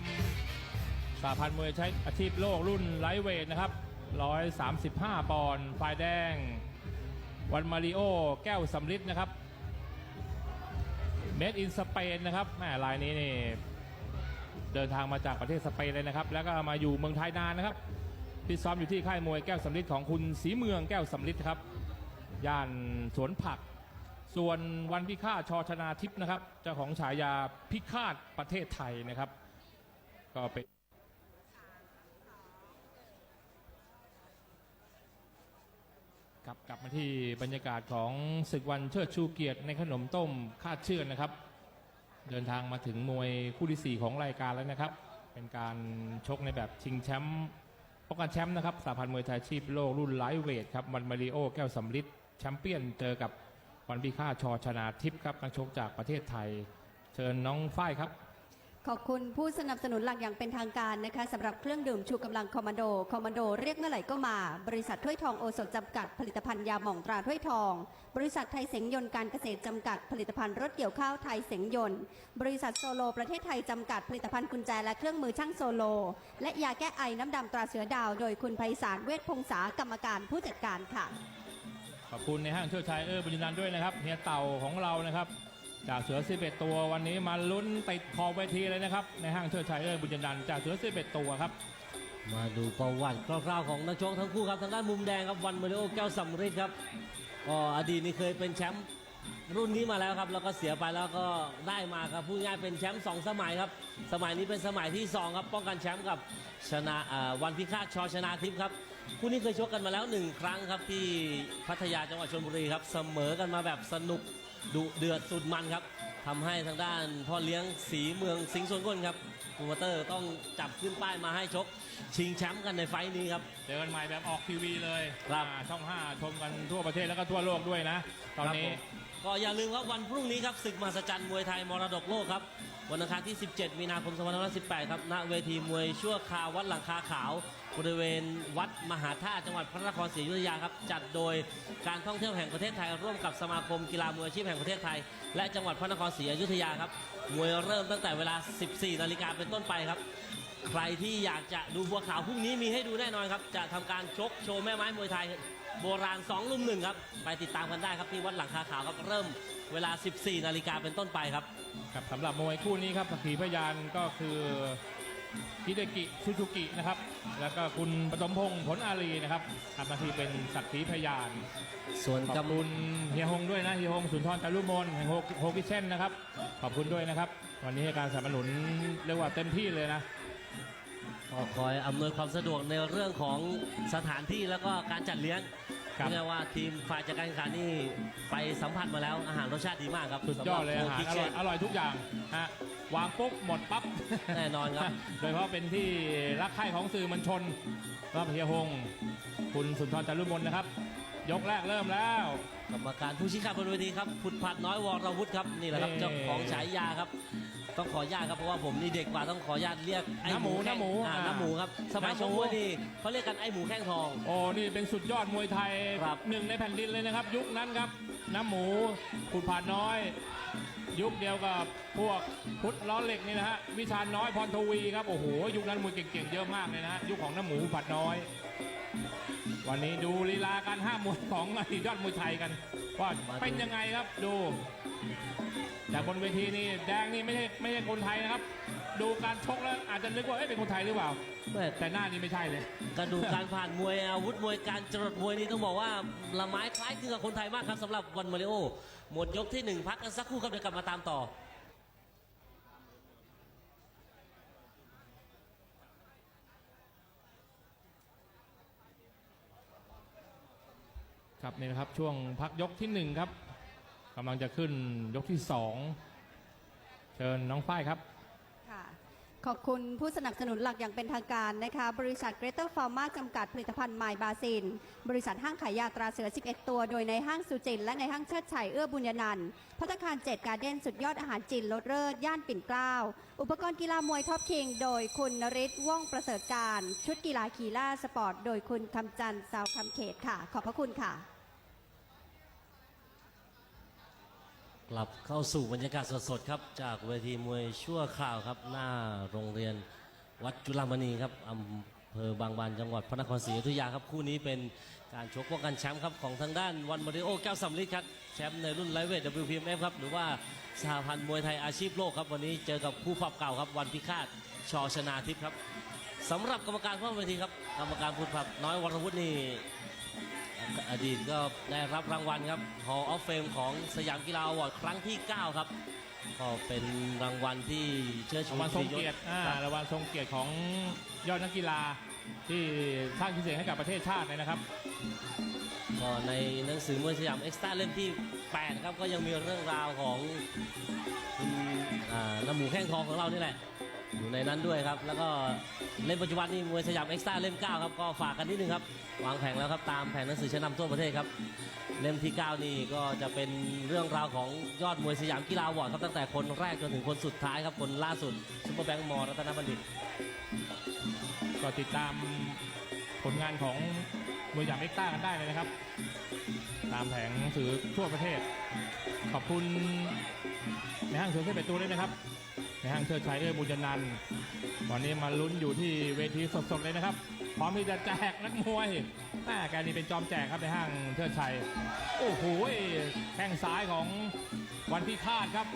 มป์สาพันธ์มวยใช้อาชีพโลกรุ่นไลท์เวทนะครับ 135 ปอนด์ฝ่ายแดง วันมาริโอ แก้วสำลิดนะครับ เมดอินสเปนนะครับแม่ลายนี้นี่เดินทางมาจากประเทศสเปนเลยนะครับ แล้วก็มาอยู่เมืองไทยนานนะครับที่ซ้อมอยู่ที่ค่ายมวยแก้วสำลิดของคุณศรีเมืองแก้วสำลิดครับ ย่านสวนผัก ส่วนวันพิฆาตชอชนาทิพย์นะครับ เจ้าของฉายาพิฆาตประเทศไทยนะครับ ก็เป็นกลับกลับมาที่บรรยากาศของศึกวันเชิดชูเกียรติในขนมต้มคาดเชื่อนนะครับ เดินทางมาถึงมวยคู่ที่ 4 ของรายการแล้วนะครับ เป็นการชกในแบบชิงแชมป์ป้องกันแชมป์นะครับสาพันธ์มวยไทยชีพโลกรุ่นไลท์เวทครับมันมาริโอแก้วสำลิดแชมเปี้ยนเจอกับวันพิฆาตชอชนาทิพย์ครับนักชกจากประเทศไทย เชิญน้องฝ้ายครับ ขอบคุณผู้สนับสนุนหลักอย่างเป็นทางการนะคะสำหรับเครื่องดื่มชูกำลังคอมมานโด คอมมานโดเรียกเมื่อไหร่ก็มา บริษัทถ้วยทองโอสถจำกัดผลิตภัณฑ์ยาหม่องตราถ้วยทอง บริษัทไทยเสงยนต์การเกษตรจำกัดผลิตภัณฑ์รถเกี่ยวข้าวไทยเสงยนต์ บริษัทโซโลประเทศไทยจำกัดผลิตภัณฑ์กุญแจและเครื่องมือช่างโซโล และยาแก้ไอน้ำดำตราเสือดาว โดยคุณไพศาลเวชพงษากรรมการผู้จัดการค่ะ ขอบคุณในห้างเชิดชัยเออบุญนันท์ด้วยนะครับเฮียเต่าของเรานะครับ จากเสือ 11 ตัววันนี้มาลุ้นติดขอบเวทีเลยนะครับ ในห้างเชิดชัยเออบุญนันท์จากเสือ 11 ตัวครับ มาดูประวัติคร่าวๆของนักชกทั้งคู่ครับทางด้านมุมแดงครับวันมาริโอแก้วสำริดครับก็อดีตนี่เคยเป็นแชมป์รุ่นนี้มาแล้วครับแล้วก็เสียไปแล้วก็ได้มาครับพูดง่ายเป็นแชมป์สองสมัยครับ สมัยนี้เป็นสมัยที่สองครับ ป้องกันแชมป์กับชนะวันพิฆาตชอชนาทิพย์ครับ คู่นี้เคยชกกันมาแล้วหนึ่งครั้งครับที่พัทยาจังหวัดชลบุรีครับเสมอกันมาแบบสนุกดุเดือดสุดมันครับทำให้ทางด้านพ่อเลี้ยงสีเมืองสิงห์สวนก้นครับโปรโมเตอร์ต้องจับขึ้นป้ายมาให้ชก ชิงแชมป์กันในไฟต์นี้ครับ เจอกันใหม่แบบออกทีวีเลยครับ อ่าช่อง 5 ชมกันทั่วประเทศแล้วก็ทั่วโลกด้วยนะ ตอนนี้ครับผม ก็อย่าลืมครับวันพรุ่งนี้ครับศึกมหัศจรรย์มวยไทยมรดกโลกครับวันอังคารที่ 17 มีนาคม2518 ครับณเวทีมวยชั่วคราววัดหลังคาขาว บริเวณวัดมหาธาตุจังหวัดพระนครศรีอยุธยาครับ จัดโดยการท่องเที่ยวแห่งประเทศไทย ร่วมกับสมาคมกีฬามวยอาชีพแห่งประเทศไทย และจังหวัดพระนครศรีอยุธยาครับมวยเริ่มตั้งแต่เวลา 14 นาฬิกาเป็นต้นไปครับ ใครที่อยากจะดูบัวขาวพรุ่งนี้มีให้ดูแน่นอนครับจะทำการชกโชว์แม่ไม้มวยไทย โบราณ2ลุมหนึ่งครับ ไปติดตามกันได้ครับที่วัดหลังคาขาวครับเริ่มเวลา 14 นาฬิกาเป็นต้นไปครับ ครับสำหรับมวยคู่นี้ครับสักขีพยานก็คือฮิเดกิซูซูกินะครับ แล้วก็คุณปฐมพงศ์ผลอารีนะครับทำหน้าที่เป็นสักขีพยาน ส่วนขอบกำคุณเฮียฮงด้วยนะเฮียฮงสุนทรจารุมนแห่งโฮโฮกิเช่นนะครับ ขอบคุณด้วยนะครับ วันนี้ให้การสนับสนุนเรียกว่าเต็มที่เลยนะ ก็คอยอำนวยความสะดวกในเรื่องของสถานที่แล้วก็การจัดเลี้ยงครับ เรียกว่าทีมฝ่ายจัดการแข่งขันนี่ไปสัมผัสมาแล้วอาหารรสชาติดีมากครับสุดยอดเลยอาหารอสำบร่อยโอร่อยทุกอย่างฮะวางปุ๊บหมดปั๊บ แน่นอนครับ โดยเฉพาะเป็นที่รักใคร่ของสื่อมวลชนรับเฮียฮงคุณสุนทรจารุมนนะครับ ยกแรกเริ่มแล้ว กรรมการผู้ชี้ขาดบนเวทีครับผุดผัดน้อยวรวุฒิครับนี่แหละครับเอ่เจ้าของฉายาครับ ต้องขออนุญาตครับเพราะว่าผมนี่เด็กกว่าต้องขออนุญาตเรียกไอ้น้ำหมูแข้งน้ำหมูอ่าอ่าน้ำหมูครับสมัยน้ำหชมูมวยนี่เขาเรียกกันไอ้หมูแข้งทอง โอ้นี่เป็นสุดยอดมวยไทยครับ หนึ่งในแผ่นดินเลยนะครับ ยุคนั้นครับ น้ำหมูขุดผ่านน้อย ยุคเดียวกับพวกพุทธล้อเหล็กนี่นะฮะวิชาญน้อยพรทวีครับโอ้โหยุคนั้นมวยเก่งๆเยอะมากเลยนะฮะยุคของน้ำหมูผัดน้อย วันนี้ดูลีลาการห้ามมวยของอดีตยอดมวยไทยกันว่าเป็นยังไงครับดูแต่บนเวทีนี่แดงนี่ไม่ใช่ไม่ใช่คนไทยนะครับ ดูการชกแล้วอาจจะนึกว่าเอ๊ะเป็นคนไทยหรือเปล่าแม่แต่หน้านี่ไม่ใช่เลยกระดูกการผ่านมวยอาวุธมวยการจรดมวยนี่ต้องบอกว่าละไม้คล้ายคลึงกับคนไทยมากครับสำหรับวันมาริโอหมดยกที่หนึ่งพักกันสักครู่ครับเดี๋ยวกลับมาตามต่อ ครับนี่นะครับช่วงพักยกที่หนึ่งครับกำลังจะขึ้นยกที่สองเชิญน้องฝ้ายครับค่ะขอบคุณผู้สนับสนุนหลักอย่างเป็นทางการนะคะ บริษัทเกรเตอร์ฟาร์มาจำกัดผลิตภัณฑ์ไมบาซิน บริษัทห้างขายยาตราเสือ 11 ตัว โดยในห้างสุจิน และในห้างเชิดชัยเอื้อบุญยนันท์พัตตาคารเจ็ดการเด้นสุดยอดอาหารจีนลดเลิศย่านปิ่นเกล้า อุปกรณ์กีฬามวยท็อปคิง โดยคุณนริศว่องประเสริฐการ ชุดกีฬาคีล่าสปอร์ต โดยคุณคำจันทร์สาวคำเขตค่ะ ขอบพระคุณค่ะ กลับเข้าสู่บรรยากาศสดๆครับ จากเวทีมวยชั่วคราวครับ หน้าโรงเรียนวัดจุฬามณีครับอำเภอบางบานจังหวัดพระนครศรีอยุธยาครับคู่นี้เป็นการชกป้องกันแชมป์ครับของทางด้านวันมาริโอแก้วสำลิดครับแชมป์ในรุ่นไลท์เวท WPMF ครับหรือว่าสหพันธ์มวยไทยอาชีพโลกครับ วันนี้เจอกับคู่ปรับเก่าครับ วันพิฆาตชอชนาทิพย์ครับสำหรับกรรมการผู้เวทีครับกรรมการผู้ปรับน้อยวรวุฒินี่ อดีตก็ได้รับรางวัลครับ Hall of Fame ของสยามกีฬาอวอร์ดครั้งที่ 9 ครับ ก็เป็นรางวัลที่เชิดชูรางวัลทรงเกียรติอ่าครับรางวัลทรงเกียรติของยอดนักกีฬาที่สร้างชื่อเสียงให้กับประเทศชาติเลยนะครับ ก็ในหนังสือมวยสยามเอ็กซ์ตร้าเล่มที่ 8 ครับ ก็ยังมีเรื่องราวของคุณอ่าน้ำหมูแข้งทองของเรานี่แหละ อยู่ในนั้นด้วยครับ แล้วก็เล่มปัจจุบันนี่มวยสยามเอ็กซ์ต้าเล่ม9ครับก็ฝากกันนิดนึงครับวางแผงแล้วครับตามแผงหนังสือชั้นนำทั่วประเทศครับเล่มที่ 9 นี่ก็จะเป็นเรื่องราวของยอดมวยสยามกีฬาวอร์ดครับตั้งแต่คนแรกจนถึงคนสุดท้ายครับคนล่าสุดซุปเปอร์แบงค์มอรัตนบัณฑิต ก็ติดตามผลงานของมวยหยามเอ็กซ์ต้ากันได้เลยนะครับ ตามแผงหนังสือทั่วประเทศ ขอบคุณในห้างเชิญเทพเป็ดตูด้วยนะครับ ในห้างเชิญชัยเอื้อบุญยนันท์วันนี้มาลุ้นอยู่ที่เวทีสดๆเลยนะครับ พร้อมที่จะแจกนักมวยแม่แกนี่เป็นจอมแจกครับในห้างเชิดชัย โอ้โหแข้งซ้ายของวันพิฆาตครับ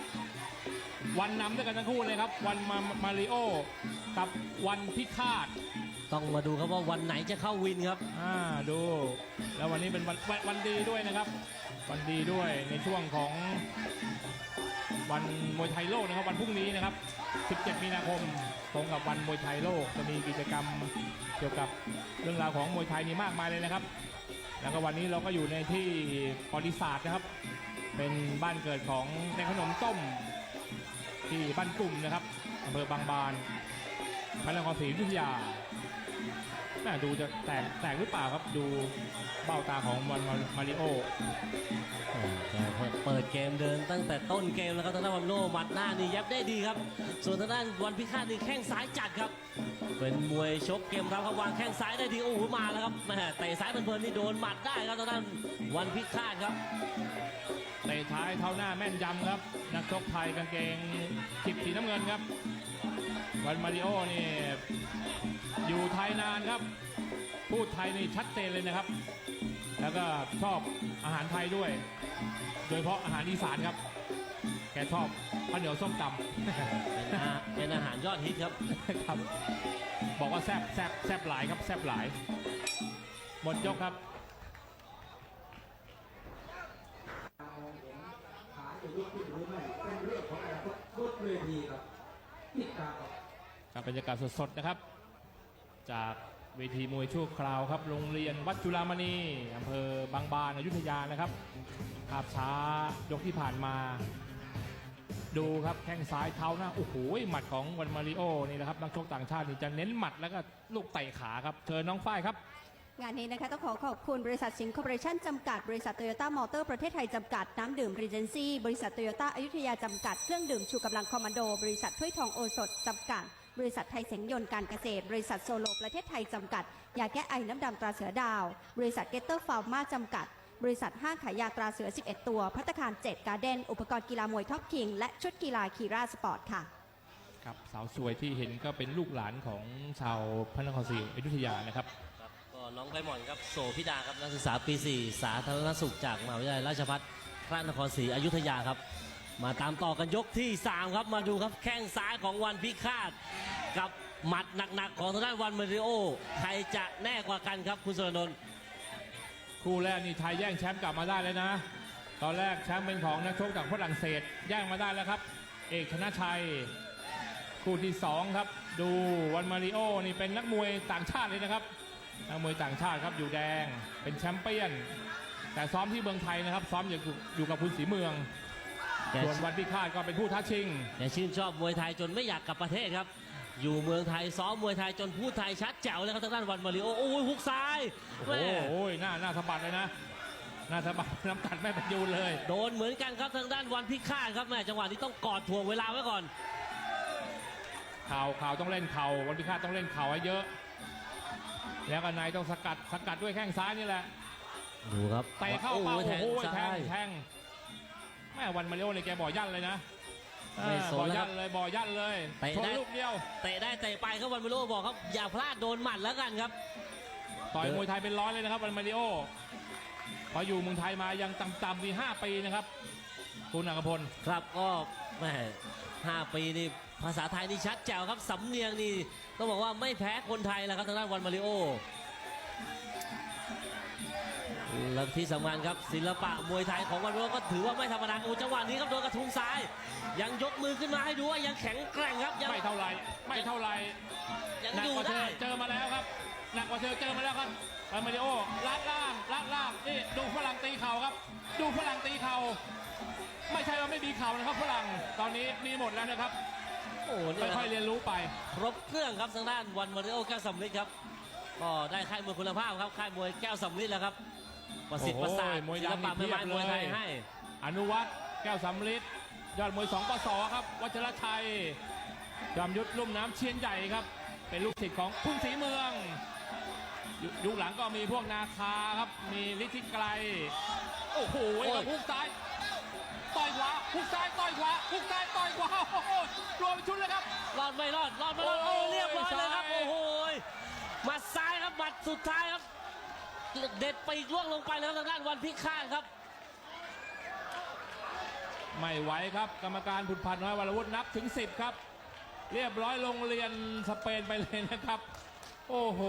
วันนำด้วยกันทั้งคู่เลยครับ วันมามาริโอกับวันพิฆาตต้องมาดูครับว่าวันไหนจะเข้าวินครับ อ่าดู แล้ววันนี้เป็นวันวันวันดีด้วยนะครับ วันดีด้วยในช่วงของ วันมวยไทยโลกนะครับวันพรุ่งนี้นะครับ 17 มีนาคมตรงกับวันมวยไทยโลกจะมีกิจกรรมเกี่ยวกับเรื่องราวของมวยไทยนี่มากมายเลยนะครับ แล้วก็วันนี้เราก็อยู่ในที่ปริศาสตร์นะครับ เป็นบ้านเกิดของในขนมต้ม ที่บ้านกลุ่มนะครับอำเภอบางบานพระนครศรีอยุธยา น่าดูจะแตกแตกหรือเปล่าครับดูเบ้าตาของวันมาริโอเปิดเกมเดินตั้งแต่ต้นเกมแล้วครับทางด้านวันโลหมัดหน้านี่ยับได้ดีครับ ส่วนทางด้านวันพิฆาตนี่แข้งซ้ายจัดครับ เป็นมวยชกเกมรับครับวางแข้งซ้ายได้ดีโอ้โหมาแล้วครับแหม่เตะซ้ายเพลินๆนี่โดนหมัดได้ครับทางด้านวันพิฆาตครับเตะท้ายเท้าหน้าแม่นยำครับนักชกไทยกางเกงขิบสีน้ำเงินครับ วันมาริโอนี่อยู่ไทยนานครับ พูดไทยนี่ชัดเจนเลยนะครับ แล้วก็ชอบอาหารไทยด้วย โดยเฉพาะอาหารอีสานครับ แกชอบข้าวเหนียวส้มตำเป็นอาเป็นอาหารยอดฮิตครับครับ บอกว่าแซบแซบแซบหลายครับแซบหลาย หมดยกครับขายจะลุกขึ้นหรือไม่เป็นเรื่องของอนาคตบนเวทีครับติดตามครับ ครับบรรยากาศสดๆนะครับ จากเวทีมวยชั่วคราวครับ โรงเรียนวัดจุฬามณีอำเภอบางบานอยุธยานะครับภาพช้ายกที่ผ่านมา ดูครับแข้งซ้ายเท้าหน้าโอ้โหหมัดของวันมาริโอนี่นะครับนักชกต่างชาตินี่จะเน้นหมัดแล้วก็ลูกเตะขาครับเชิญน้องฝ้ายครับงานนี้นะคะต้องขอขอบคุณบริษัทสิงห์คอร์ปอเรชั่นจำกัด บริษัทโตโยต้ามอเตอร์ประเทศไทยจำกัด น้ำดื่มรีเจนซี่ บริษัทโตโยต้าอยุธยาจำกัด เครื่องดื่มชูกำลังคอมมานโด บริษัทถ้วยทองโอสถจำกัด บริษัทไทยเสงยนต์การเกษตร บริษัทโซโลประเทศไทยจำกัด ยาแก้ไอน้ำดำตราเสือดาว บริษัทเกตเตอร์ฟาร์มาจำกัด บริษัทห้างขายยาตราเสือ 11 ตัว พัตตาคาร 7 การ์เด้น อุปกรณ์กีฬามวยท็อปคิง และชุดกีฬาคีราสปอร์ตค่ะ ครับสาวสวยที่เห็นก็เป็นลูกหลานของชาวพระนครศรีอยุธยานะครับ ครับก็น้องใบหมอนครับโสพิดาครับนักศึกษาปี 4 สาธารณสุขจากมหาวิทยาลัยราชภัฏพระนครศรีอยุธยาครับ มาตามต่อกันยกที่ 3 ครับมาดูครับแข้งซ้ายของวันพิฆาต กับหมัดหนักๆของทางด้านวันมาริโอใครจะแน่กว่ากันครับคุณสุรนนท์คู่แรกนี่ไทยแย่งแชมป์กลับมาได้เลยนะ ตอนแรกแชมป์เป็นของนักชกจากฝรั่งเศสแย่งมาได้แล้วครับ เอกชนะชัย คู่ที่สองครับ ดูวันมาริโอนี่เป็นนักมวยต่างชาติเลยนะครับนักมวยต่างชาติครับอยู่แดงเป็นแชมเปี้ยน แต่ซ้อมที่เมืองไทยนะครับ ซ้อมอยู่อยู่กับคุณศรีเมือง ส่วนวันพิฆาตก็เป็นผู้ท้าชิงแกชื่นชอบมวยไทยจนไม่อยากกลับประเทศครับ อยู่เมืองไทยซ้อมมวยไทยจนพูดไทยชัดแจ๋วเลยครับทางด้านวันมาริโอโอ้ยฮุกซ้ายโอ้แม่โหหน้าหน้าสะบัดเลยนะหน้าสะบัดน้ำตัดไม่เป็นยูนเลย โดนเหมือนกันครับทางด้านวันพิฆาตครับแม่จังหวะนี้ต้องกอดถ่วงเวลาไว้ก่อนเข่าเข่าต้องเล่นเข่าวันพิฆาตต้องเล่นเข่าให้เยอะ แล้วก็นายต้องสกัดสกัดด้วยแข้งซ้ายนี่แหละดูครับเตะเข้าเป้าโอ้ยแทโอ้งโหแทซ้างยแทง แม่วันมาริโอเนี่ยแกบ่อยั่นเลยนะไม่เออสนบ่อแล้วครัยั่บนเลยบ่อยั่นเลยเตะชนได้ ลูกเดียว เตะได้เตะไปครับวันมาริโอบอกครับอย่าพลาดโดนหมัดแล้วกันครับ ต่อยเออมวยไทยเป็นร้อยเลยนะครับวันมาริโอพออยู่เมืองไทยมายังต่ำๆมีห้าปีนะครับ คุณอักพล ครับก็แหมห้าปีนี่ภาษาไทยนี่ชัดแจ๋วครับสำเนียงนี่ต้องบอกว่าไม่แพ้คนไทยแล้วครับทางด้านวันมาริโอ แล้วที่สำคัญครับศิลปะมวยไทยของวันมาริโอก็ถือว่าไม่ธรรมดาโอ้จังหวะนี้ครับโดนกระทุงซ้าย ยังยกมือขึ้นมาให้ดูว่ายังแข็งแกร่งครับยังไม่เท่าไรไม่เท่าไรยังหนักอยู่กว่าเธได้อเจอมาแล้วครับหนักกว่าเธอเจอมาแล้วครับวันมาริโอลาดล่างลาดล่างนี่ดูฝรั่งตีเข่าครับ ดูฝรั่งตีเข่าไม่ใช่ว่าไม่มีเข่านะครับฝรั่งตอนนี้มีหมดแล้วนะครับโอ้โหเนี่ยนะคค่รัอยบๆเรียนรู้ไป ครบเครื่องครับทางด้านวันมาริโอแก้วสำลิดครับ ก็ได้ค่ายมวยคุณภาพครับค่ายมวยแก้วสำลิดแล้วครับ ประสิทธิ์ประสาทโอ้โหมวยศิดัลงปะนี่แม่ไม้เพียบมวยไทยเลยให้ อนุวัฒน์แก้วสำลิดยอดมวยสองปศครับ วัชรชัยจอมยุทธลุ่มน้ำเชียนใหญ่ครับ เป็นลูกศิษย์ของคุณศรีเมืองยุยุคหลังก็มีพวกนาคาครับ มีฤทธิไกรโอ้โหโอ้ย กับฮุกซ้ายต่อยขวาฮุกซ้ายต่อยขวาฮุกซ้ายต่อยขวาโอ้โหรวมเป็นชุดเลยครับ รอดไม่รอดรอดไม่รอดโอ้โอ้ยเรียบร้อยเลยครับ ซ้าย โอ้โหหมัดซ้ายครับหมัดสุดท้ายครับ เด็ดไปีกล่วงลงไปแล้วทางด้านวันพิฆาตครับ ไม่ไหวครับกรรมการผุดพันน้อยวรวุฒินับถึง 10 ครับ เรียบร้อยโรงเรียนสเปนไปเลยนะครับ โอ้โห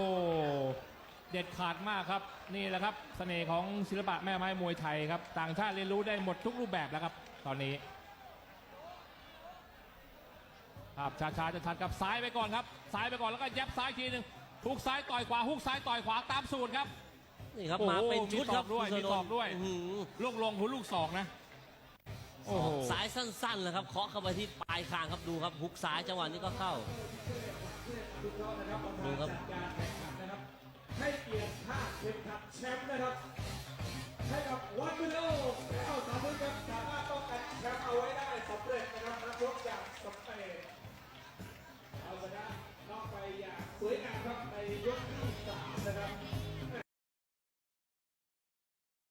เด็ดขาดมากครับ นี่แหละครับเสน่ห์ของศิลปะแม่ไม้มวยไทยครับ ต่างชาติเรียนรู้ได้หมดทุกรูปแบบแล้วครับ ตอนนี้ภาพช้าๆจะทัดกับซ้ายไปก่อนครับซ้ายไปก่อนแล้วก็ยับซ้ายทีหนึ่งฮุกซ้ายต่อยขวาฮุกซ้ายต่อยขวาตามสูตรครับ นี่ครับโอ้โหมาเป็นชุดครับมีศอกด้วยคุณมีศอกด้วย อื้อหือลูกลงคุณลูกศอกนะศโอ้อโหกซ้ายสั้นๆเลยครับเคาะเข้าไปที่ปลายคางครับดูครับฮุกซ้ายจังหวะนี้ก็เข้าดูครับ การแข่งขันนะครับ ให้เกียรติภาคเข็มขัดแชมป์นะครับ ให้กับวันมิโลแก้วสามฤทธิ์ครับสามารถป้องกันแชมป์เอาไว้ได้สำเร็จนะครับนักรบจากสเปนเอาชนะนอกไปอย่างสวยงามครับในยกที่สามนะครับ